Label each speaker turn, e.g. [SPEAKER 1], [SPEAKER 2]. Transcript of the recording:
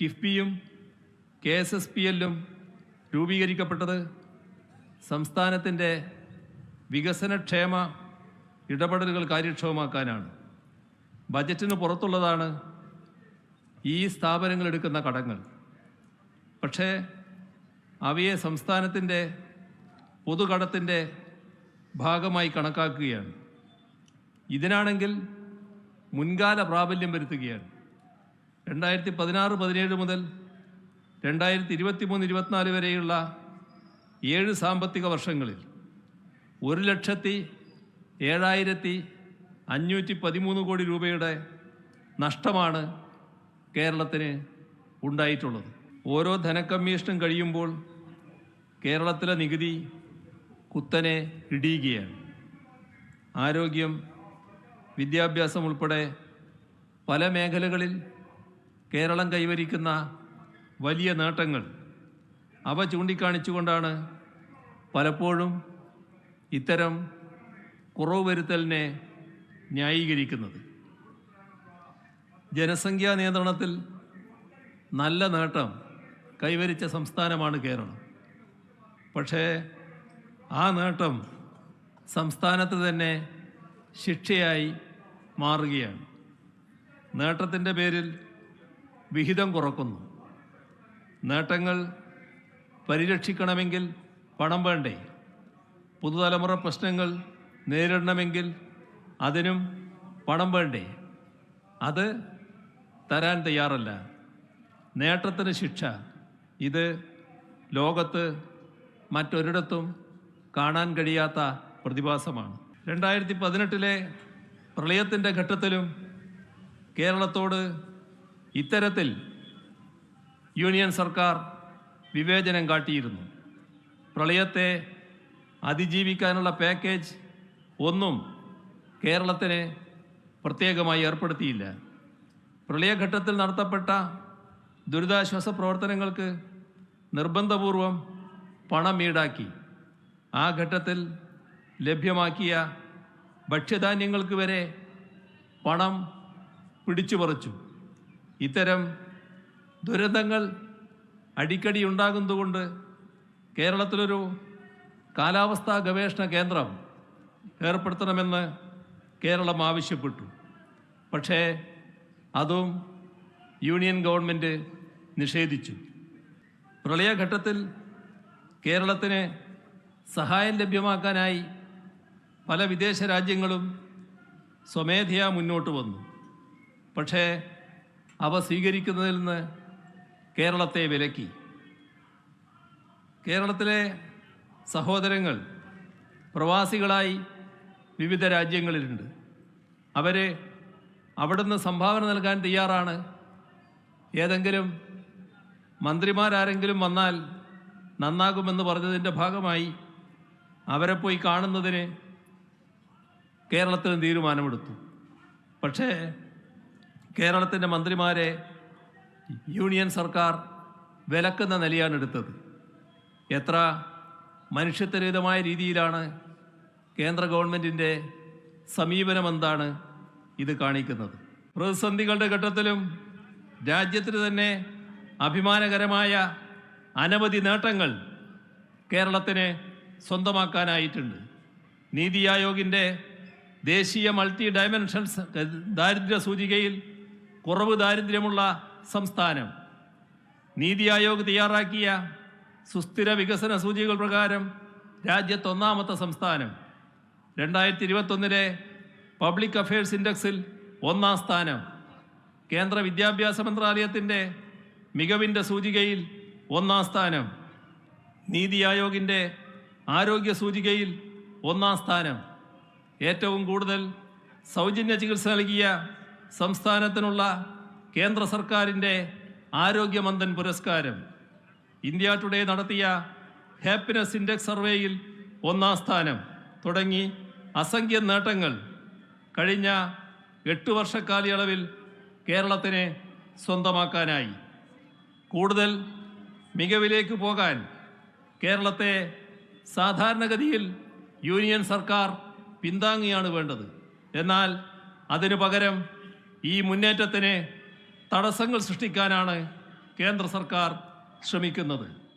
[SPEAKER 1] കിഫ്ബിയും K S S P എല്ലും രൂപീകരിക്കപ്പെട്ടത് സംസ്ഥാനത്തിന്റെ വികസനക്ഷേമ ഇടപെടലുകൾ കാര്യക്ഷമമാക്കാനാണ്. ബജറ്റിന് പുറത്തുള്ളതാണ് ഈ സ്ഥാപനങ്ങൾ എടുക്കുന്ന കടങ്ങൾ. പക്ഷേ അവയെ സംസ്ഥാനത്തിന്റെ പൊതുകടത്തിന്റെ ഭാഗമായി കണക്കാക്കുകയാണ്. ഇതിനാണെങ്കിൽ മുൻകാല പ്രാബല്യം വരുത്തുകയാണ്. രണ്ടായിരത്തി പതിനാറ് പതിനേഴ് മുതൽ രണ്ടായിരത്തി ഇരുപത്തി മൂന്ന് ഇരുപത്തിനാല് വരെയുള്ള ഏഴ് സാമ്പത്തിക വർഷങ്ങളിൽ ഒരു ലക്ഷത്തി ഏഴായിരത്തി അഞ്ഞൂറ്റി പതിമൂന്ന് കോടി രൂപയുടെ നഷ്ടമാണ് കേരളത്തിന് ഉണ്ടായിട്ടുള്ളത്. ഓരോ ധനക്കമ്മീഷനും കഴിയുമ്പോൾ കേരളത്തിലെ നികുതി കുത്തനെ ഇടിയുകയാണ്. ആരോഗ്യം വിദ്യാഭ്യാസം ഉൾപ്പെടെ പല മേഖലകളിൽ കേരളം കൈവരിക്കുന്ന വലിയ നേട്ടങ്ങൾ. അവ ചൂണ്ടിക്കാണിച്ചുകൊണ്ടാണ് പലപ്പോഴും ഇത്തരം കുറവ് വരുത്തലിനെ ന്യായീകരിക്കുന്നത്. ജനസംഖ്യാ നിയന്ത്രണത്തിൽ നല്ല നേട്ടം കൈവരിച്ച സംസ്ഥാനമാണ് കേരളം. പക്ഷേ ആ നേട്ടം സംസ്ഥാനത്ത് തന്നെ ശിക്ഷയായി മാറുകയാണ്. നേട്ടത്തിന്റെ പേരിൽ വിഹിതം കുറക്കുന്നു. നേട്ടങ്ങൾ പരിരക്ഷിക്കണമെങ്കിൽ പണം വേണ്ടേ? പുതുതലമുറ പ്രശ്നങ്ങൾ നേരിടണമെങ്കിൽ അതിനും പണം വേണ്ടേ? അത് തരാൻ തയ്യാറല്ല. നേട്ടത്തിന് ശിക്ഷ. ഇത് ലോകത്ത് മറ്റൊരിടത്തും കാണാൻ കഴിയാത്ത പ്രതിഭാസമാണ്. രണ്ടായിരത്തി പതിനെട്ടിലെ പ്രളയത്തിന്റെ ഘട്ടത്തിലും കേരളത്തോട് ഇത്തരത്തിൽ യൂണിയൻ സർക്കാർ വിവേചനം കാട്ടിയിരുന്നു. പ്രളയത്തെ അതിജീവിക്കാനുള്ള പാക്കേജ് ഒന്നും കേരളത്തിന് പ്രത്യേകമായി ഏർപ്പെടുത്തിയില്ല. പ്രളയഘട്ടത്തിൽ നടത്തപ്പെട്ട ദുരിതാശ്വാസ പ്രവർത്തനങ്ങൾക്ക് നിർബന്ധപൂർവം പണം ഈടാക്കി. ആ ഘട്ടത്തിൽ ലഭ്യമാക്കിയ ഭക്ഷ്യധാന്യങ്ങൾക്ക് വരെ പണം പിടിച്ചുപറിച്ചു. ഇത്തരം ദുരന്തങ്ങൾ അടിക്കടി ഉണ്ടാകുന്നതുകൊണ്ട് കേരളത്തിലൊരു കാലാവസ്ഥാ ഗവേഷണ കേന്ദ്രം ഏർപ്പെടുത്തണമെന്ന് കേരളം ആവശ്യപ്പെട്ടു. പക്ഷേ അതും യൂണിയൻ ഗവൺമെന്റ് നിഷേധിച്ചു. പ്രളയഘട്ടത്തിൽ കേരളത്തിന് സഹായം ലഭ്യമാക്കാനായി പല വിദേശ രാജ്യങ്ങളും സ്വമേധയാ മുന്നോട്ട് വന്നു. പക്ഷേ അവ സ്വീകരിക്കുന്നതിൽ നിന്ന് കേരളത്തെ വിലക്കി. കേരളത്തിലെ സഹോദരങ്ങൾ പ്രവാസികളായി വിവിധ രാജ്യങ്ങളിലുണ്ട്. അവരെ അവിടുന്ന് സംഭാവന നൽകാൻ തയ്യാറാണ്. ഏതെങ്കിലും മന്ത്രിമാരാരെങ്കിലും വന്നാൽ നന്നാകുമെന്ന് പറഞ്ഞതിന്റെ ഭാഗമായി അവരെ പോയി കാണുന്നതിന് കേരളത്തിന് തീരുമാനമെടുത്തു. പക്ഷേ കേരളത്തിന്റെ മന്ത്രിമാരെ യൂണിയൻ സർക്കാർ വിലക്കുന്ന നിലയാണ് എടുത്തത്. എത്ര മനുഷ്യത്വരഹിതമായ രീതിയിലാണ് കേന്ദ്ര ഗവൺമെന്റിന്റെ സമീപനമെന്താണ് ഇത് കാണിക്കുന്നത്. പ്രതിസന്ധികളുടെ ഘട്ടത്തിലും രാജ്യത്തിന് തന്നെ അഭിമാനകരമായ അനവധി നേട്ടങ്ങൾ കേരളത്തിന് സ്വന്തമാക്കാനായിട്ടുണ്ട്. നീതി ആയോഗിന്റെ ദേശീയ മൾട്ടി ഡയമെൻഷൻസ് ദാരിദ്ര്യ സൂചികയിൽ കുറവ് ദാരിദ്ര്യമുള്ള സംസ്ഥാനം. നീതി ആയോഗ് തയ്യാറാക്കിയ സുസ്ഥിര വികസന സൂചികകൾ പ്രകാരം രാജ്യത്ത് ഒന്നാമത്തെ സംസ്ഥാനം. രണ്ടായിരത്തി ഇരുപത്തൊന്നിലെ പബ്ലിക് അഫയേഴ്സ് ഇൻഡെക്സിൽ ഒന്നാം സ്ഥാനം. കേന്ദ്ര വിദ്യാഭ്യാസ മന്ത്രാലയത്തിന്റെ മികവിന്റെ സൂചികയിൽ ഒന്നാം സ്ഥാനം. നീതി ആയോഗിന്റെ ആരോഗ്യ സൂചികയിൽ ഒന്നാം സ്ഥാനം. ഏറ്റവും കൂടുതൽ സൗജന്യ ചികിത്സ നൽകിയ സംസ്ഥാനത്തിനുള്ള കേന്ദ്ര സർക്കാരിന്റെ ആരോഗ്യമന്ദൻ പുരസ്കാരം ഇന്ത്യ ടുഡേ നടത്തിയ ഹാപ്പിനെസ് ഇൻഡെക്സ് സർവേയിൽ ഒന്നാം സ്ഥാനം തുടങ്ങി അസംഖ്യം നേട്ടങ്ങൾ കഴിഞ്ഞ എട്ട് വർഷക്കാലയളവിൽ കേരളത്തിന് സ്വന്തമാക്കാനായി. കൂടുതൽ മികവിലേക്ക് പോകാൻ കേരളത്തെ സാധാരണഗതിയിൽ യൂണിയൻ സർക്കാർ പിന്താങ്ങിയാണ് വേണ്ടത്. എന്നാൽ അതിനു പകരം ഈ മുന്നേറ്റത്തിന് തടസ്സങ്ങൾ സൃഷ്ടിക്കാനാണ് കേന്ദ്ര സർക്കാർ ശ്രമിക്കുന്നത്.